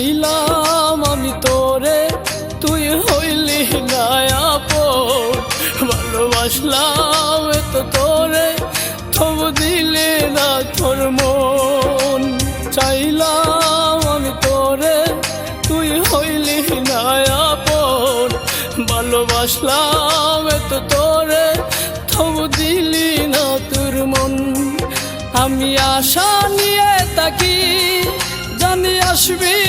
চাইলাম আমি তোরে, তুই হইলি না আপন ভালোবাসলাম তো তোরে তবু দিলে না তোর মন। চাইলাম আমি তোরে, তুই হইলি না আপন ভালোবাসলাম এত তোরে তবু দিলি না তোর মন। আমি আশা নিয়ে তাকি জানি আসবি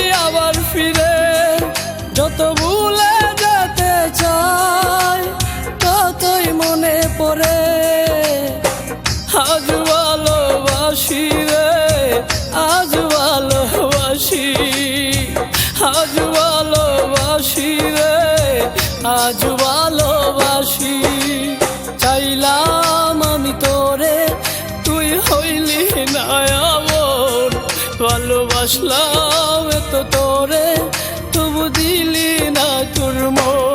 ভালোবাসি, চাইলাম আমি তোরে, তুই হইলি না আমন ভালোবাসলাম তো তোরে, তবু দিলি না তোর মন।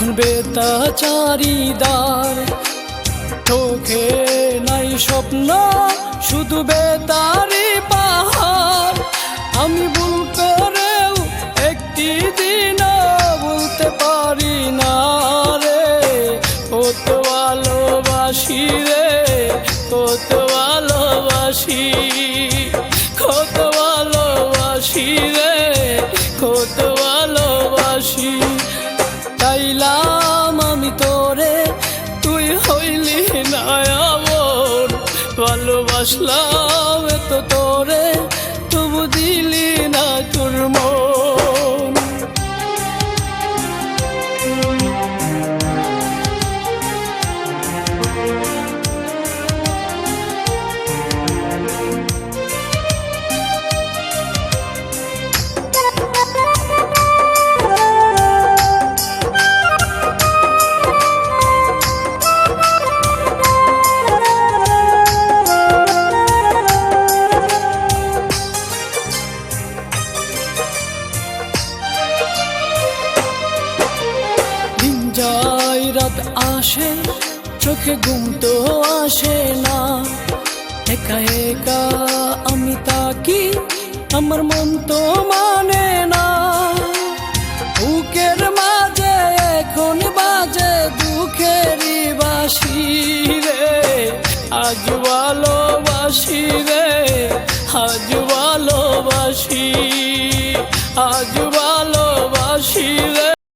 এখন বেতাচারিদার চোখে নাই স্বপ্ন শুধু বেতারি পাহাড় ভালোবাসলাম এত আসে, চোখে ঘুম তো আসে না। একা একা আমি তাকি আমার মন তো মানে না। বুকের মাঝে এখন বাজে দুঃখেরই বাসি রে। আজ ভালোবাসি রে, আজ ভালোবাসি, আজ